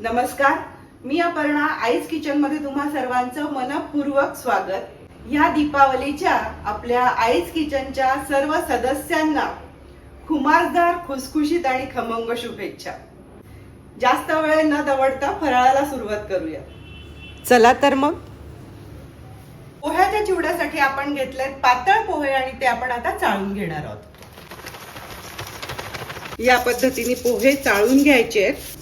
नमस्कार मी अपर्णा आईस किचनमध्ये तुम्हा सर्वांचं मनपूर्वक स्वागत. ह्या दीपावलीच्या आपल्या आईस किचनच्या सर्व सदस्यांना खुमासदार खुसखुशीत आणि खमंग शुभेच्छा. जास्त वेळ न दवडता फराळाला सुरुवात करूया. चला तर मग. पोह्याच्या चिवड्यासाठी आपण घेतलेत पातळ पोहे आणि ते आपण आता चाळून घेणार आहोत. या पद्धतीने पोहे चाळून घ्यायचे आहेत.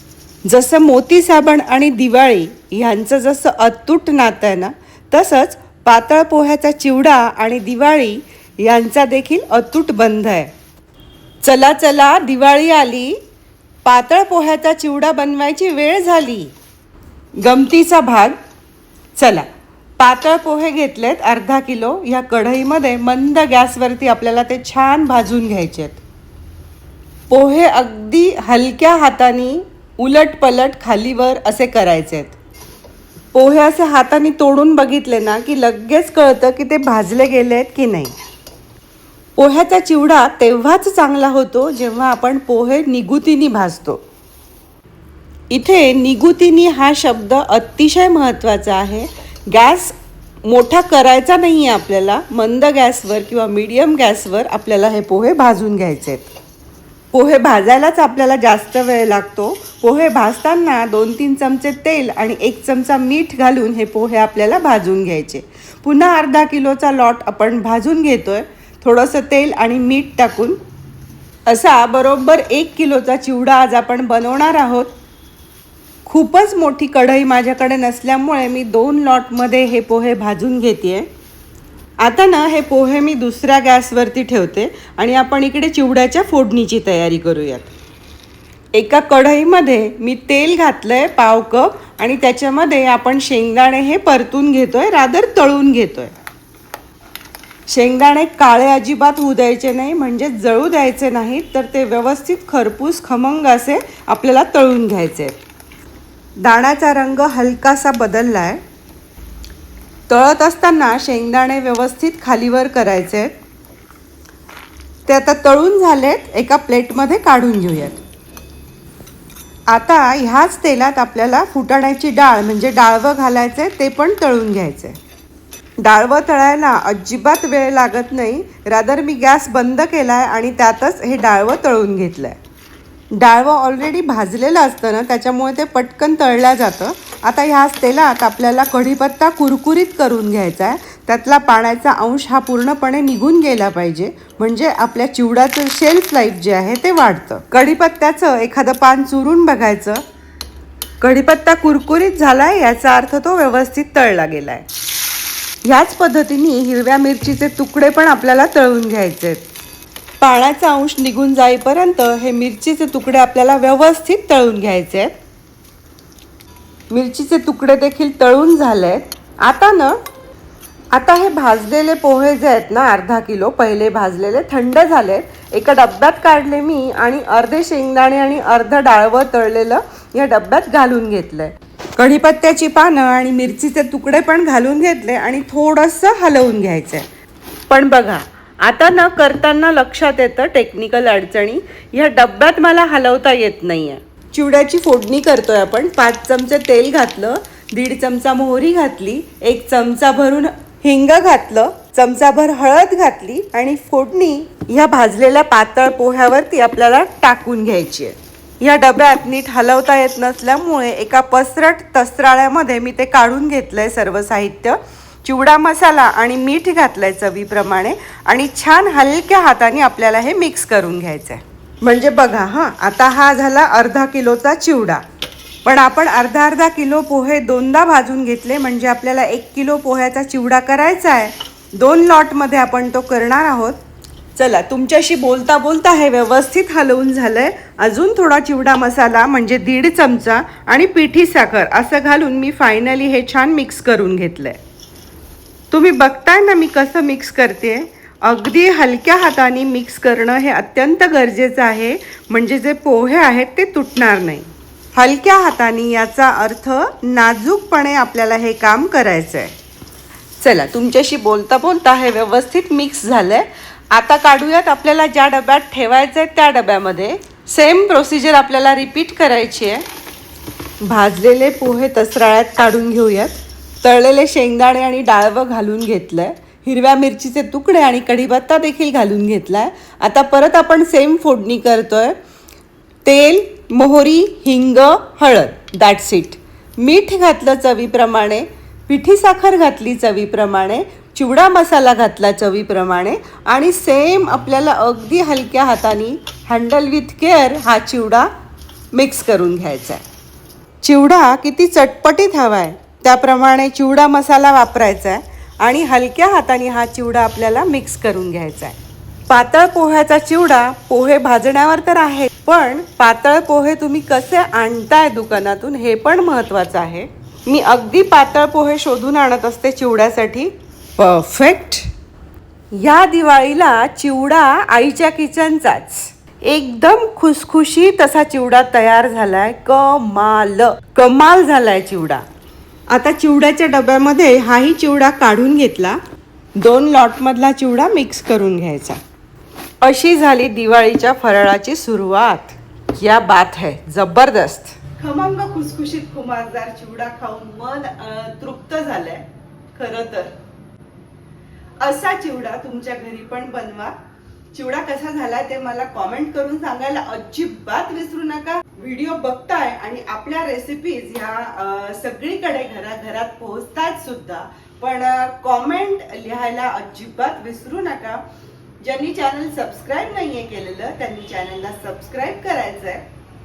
जसं मोती साबण आणि दिवाळी ह्यांचं जसं अतूट नातं आहे ना तसंच पातळ पोह्याचा चिवडा आणि दिवाळी यांचा देखील अतूट बंध आहे. चला चला दिवाळी आली. पातळ पोह्याचा चिवडा बनवायची वेळ झाली. गमतीचा भाग. चला पातळ पोहे घेतलेत अर्धा किलो. या कढईमध्ये मंद गॅसवरती आपल्याला ते छान भाजून घ्यायचे आहेत पोहे अगदी हलक्या हाताने उलट पलट खालीवर असे करायचे आहेत पोहे असे हाताने तोडून बघितले ना की लगेच कळतं की ते भाजले गेले आहेत की नाही. पोह्याचा चिवडा तेव्हाच चांगला होतो जेव्हा आपण पोहे निगुतीने भाजतो. इथे निगुतीनी हा शब्द अतिशय महत्त्वाचा आहे. गॅस मोठा करायचा नाही आहे आपल्याला मंद गॅसवर किंवा मीडियम गॅसवर आपल्याला हे पोहे भाजून घ्यायचे आहेत पोहे भाजायलाच आपल्याला जास्त वेळ लागतो. पोहे भाजताना दोन तीन चमचे तेल आणि एक चमचा मीठ घालून हे पोहे आपल्याला भाजून घ्यायचे. पुन्हा अर्धा किलोचा लॉट आपण भाजून घेतो आहे थोडंसं तेल आणि मीठ टाकून. असा बरोबर एक किलोचा चिवडा आज आपण बनवणार आहोत. खूपच मोठी कढई माझ्याकडे नसल्यामुळे मी दोन लॉटमध्ये हे पोहे भाजून घेते आहे आता ना हे पोहे मी दुसऱ्या गॅसवरती ठेवते आणि आपण इकडे चिवड्याच्या फोडणीची तयारी करूयात. एका कढईमध्ये मी तेल घातलं आहे पाव कप आणि त्याच्यामध्ये आपण शेंगदाणे हे परतून घेतो आहे रादर तळून घेतो आहे शेंगदाणे काळे अजिबात होऊ द्यायचे नाही म्हणजे जळू द्यायचे नाहीत तर ते व्यवस्थित खरपूस खमंग असे आपल्याला तळून घ्यायचे आहेत. दाण्याचा रंग हलकासा बदलला आहे तळत असताना शेंगदाणे व्यवस्थित खालीवर करायचे. आहेत ते आता तळून झालेत एका प्लेटमध्ये काढून घेऊयात. आता ह्याच तेलात आपल्याला फुटाण्याची डाळ म्हणजे डाळवं घालायचे ते पण तळून घ्यायचे. डाळवं तळायला अजिबात वेळ लागत नाही. रादर मी गॅस बंद केला आहे आणि त्यातच हे डाळवं तळून घेतलं आहे डाळवं ऑलरेडी भाजलेलं असतं ना त्याच्यामुळे ते पटकन तळलं जातं. आता ह्याच तेलात आपल्याला कढीपत्ता कुरकुरीत करून घ्यायचा आहे. त्यातला पाण्याचा अंश हा पूर्णपणे निघून गेला पाहिजे. म्हणजे आपल्या चिवडाचं शेल्फ लाईफ जे आहे ते वाढतं. कढीपत्त्याचं एखादं पान चुरून बघायचं. कढीपत्ता कुरकुरीत झाला आहे याचा अर्थ तो व्यवस्थित तळला गेला आहे ह्याच पद्धतीने हिरव्या मिरचीचे तुकडे पण आपल्याला तळून घ्यायचे आहेत पाण्याचा अंश निघून जाईपर्यंत हे मिरचीचे तुकडे आपल्याला व्यवस्थित तळून घ्यायचे आहेत. मिरचीचे तुकडे देखील तळून झालेत आता ना आता हे भाजलेले पोहे जे आहेत ना अर्धा किलो पहिले भाजलेले थंड झालेत एका डब्यात काढले मी आणि अर्धे शेंगदाणे आणि अर्ध डाळवं तळलेलं या डब्यात घालून घेतलंय. कढीपत्त्याची पानं आणि मिरचीचे तुकडे पण घालून घेतले आणि थोडंसं हलवून घ्यायचंय. पण बघा आता न करताना लक्षात येतं टेक्निकल अडचणी. ह्या डब्यात मला हलवता येत नाहीये. चिवड्याची फोडणी करतोय आपण. पाच चमचे तेल घातलं दीड चमचा मोहरी घातली एक चमचा भरून हिंग घातलं चमचाभर हळद घातली आणि फोडणी ह्या भाजलेल्या पातळ पोह्यावरती आपल्याला टाकून घ्यायची आहे. या डब्यात नीट हलवता येत नसल्यामुळे एका पसरट तस्त्राळ्यामध्ये मी ते काढून घेतलं आहे सर्व साहित्य. चिवडा मसाला आणि मीठ घातलंय चवीप्रमाणे आणि छान हलक्या हाताने आपल्याला हे मिक्स करून घ्यायचं आहे म्हणजे बघा हां आता हा झाला अर्धा किलोचा चिवडा. पण आपण अर्धा अर्धा किलो पोहे दोनदा भाजून घेतले म्हणजे आपल्याला एक किलो पोह्याचा चिवडा करायचा आहे दोन लॉटमध्ये आपण तो करणार आहोत. चला तुमच्याशी बोलता बोलता हे व्यवस्थित हलवून झालंय. अजून थोडा चिवडा मसाला म्हणजे दीड चमचा आणि पिठी साखर असं घालून मी फायनली हे छान मिक्स करून घेतलंय. तुम्ही बघताय ना मी कसं मिक्स करते? अगदी हलक्या हाताने मिक्स करणं हे अत्यंत गरजेचं आहे. म्हणजे जे पोहे आहेत ते तुटणार नाही. हलक्या हाताने याचा अर्थ नाजूकपणे आपल्याला हे काम करायचं आहे चला तुमच्याशी बोलता बोलता हे व्यवस्थित मिक्स झालं आहे आता काढूयात आपल्याला ज्या डब्यात ठेवायचं आहे त्या डब्यामध्ये. सेम प्रोसिजर आपल्याला रिपीट करायची आहे. भाजलेले पोहे तसराळ्यात काढून घेऊयात. तळलेले शेंगदाणे आणि डाळवं घालून घेतलं आहे हिरव्या मिरचीचे तुकडे आणि कढीपत्ता देखील घालून घेतला आहे आता परत आपण सेम फोडणी करतो आहे तेल मोहरी हिंग हळद दॅट्स इट मीठ घातलं चवीप्रमाणे पिठी साखर घातली चवीप्रमाणे चिवडा मसाला घातला चवीप्रमाणे आणि सेम आपल्याला अगदी हलक्या हाताने हँडल विथ केअर हा चिवडा मिक्स करून घ्यायचा आहे. चिवडा किती चटपटीत हवा आहे त्याप्रमाणे चिवडा मसाला वापरायचा आहे आणि हलक्या हाताने हा चिवडा आपल्याला मिक्स करून घ्यायचा आहे. पातळ पोह्याचा चिवडा पोहे भाजण्यावर तर आहे पण पातळ पोहे तुम्ही कसे आणताय दुकानातून हे पण महत्वाचं आहे. मी अगदी पातळ पोहे शोधून आणत असते चिवड्यासाठी. परफेक्ट या दिवाळीला चिवडा आईच्या किचनचाच. एकदम खुसखुशीत असा चिवडा तयार झालाय. कमाल. कमाल झालाय चिवडा. आता चिवड्याच्या डब्यामध्ये हाही चिवडा काढून घेतला. दोन लॉटमधला चिवडा मिक्स करून घ्यायचा. अशी झाली दिवाळीच्या फराळाची सुरुवात. या बात है जबरदस्त. खमंग खुसखुशीत खुमासदार चिवडा खाऊन मन तृप्त झालंय. खरं तर. असा चिवडा तुमच्या घरी पण बनवा. चिवडा कसा झाला ते मला कॉमेंट करून सांगायला अजिबात विसरू नका. व्हिडिओ बघताय आणि आपल्या रेसिपीज ह्या सगळीकडे घराघरात पोहोचतात सुद्धा. पण कॉमेंट लिहायला अजिबात विसरू नका. ज्यांनी चॅनल सबस्क्राईब नाहीये केलेलं त्यांनी चॅनलला सबस्क्राईब करायचंय.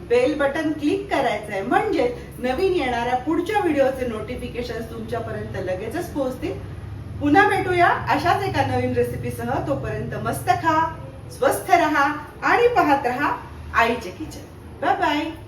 बेल बटन क्लिक करायचंय. म्हणजे नवीन येणाऱ्या पुढच्या व्हिडिओचे नोटिफिकेशन तुमच्यापर्यंत लगेचच पोहोचतील. पुन्हा भेटूया अशाच एका नवीन रेसिपीसह तोपर्यंत मस्त खा स्वस्थ रहा आणि पाहत रहा आईचे किचन Bye-bye.